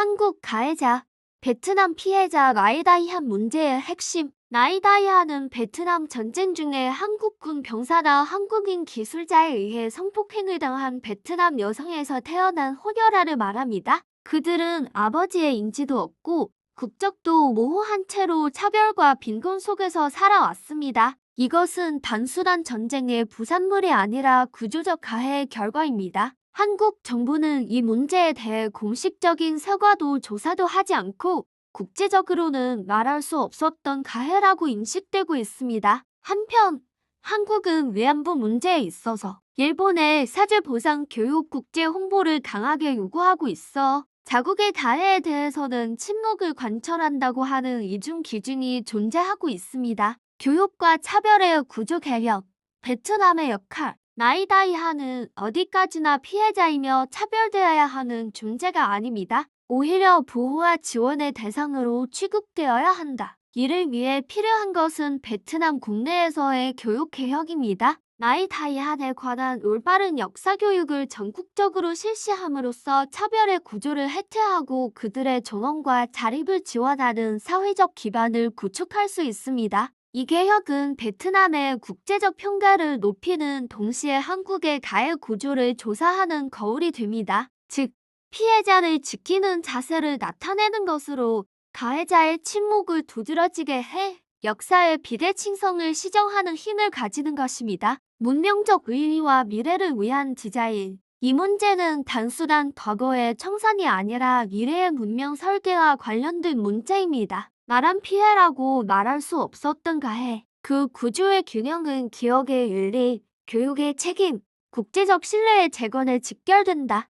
한국 가해자, 베트남 피해자 나이다이한 문제의 핵심. 나이다이한은 베트남 전쟁 중에 한국군 병사나 한국인 기술자에 의해 성폭행을 당한 베트남 여성에서 태어난 호녀라를 말합니다. 그들은 아버지의 인지도 없고 국적도 모호한 채로 차별과 빈곤 속에서 살아왔습니다. 이것은 단순한 전쟁의 부산물이 아니라 구조적 가해의 결과입니다. 한국 정부는 이 문제에 대해 공식적인 사과도 조사도 하지 않고 국제적으로는 말할 수 없었던 가해라고 인식되고 있습니다. 한편 한국은 위안부 문제에 있어서 일본의 사죄 보상 교육 국제 홍보를 강하게 요구하고 있어 자국의 가해에 대해서는 침묵을 관철한다고 하는 이중 기준이 존재하고 있습니다. 교육과 차별의 구조 개혁, 베트남의 역할, 나이다이하는 어디까지나 피해자이며 차별되어야 하는 존재가 아닙니다. 오히려 보호와 지원의 대상으로 취급되어야 한다. 이를 위해 필요한 것은 베트남 국내에서의 교육 개혁입니다. 나이다이한에 관한 올바른 역사 교육을 전국적으로 실시함으로써 차별의 구조를 해체하고 그들의 존엄과 자립을 지원하는 사회적 기반을 구축할 수 있습니다. 이 개혁은 베트남의 국제적 평가를 높이는 동시에 한국의 가해 구조를 조사하는 거울이 됩니다. 즉, 피해자를 지키는 자세를 나타내는 것으로 가해자의 침묵을 두드러지게 해 역사의 비대칭성을 시정하는 힘을 가지는 것입니다. 문명적 의의와 미래를 위한 디자인. 이 문제는 단순한 과거의 청산이 아니라 미래의 문명 설계와 관련된 문제입니다. 말한 피해라고 말할 수 없었던 가 해. 그 구조의 균형은 기억의 윤리, 교육의 책임, 국제적 신뢰의 재건에 직결된다.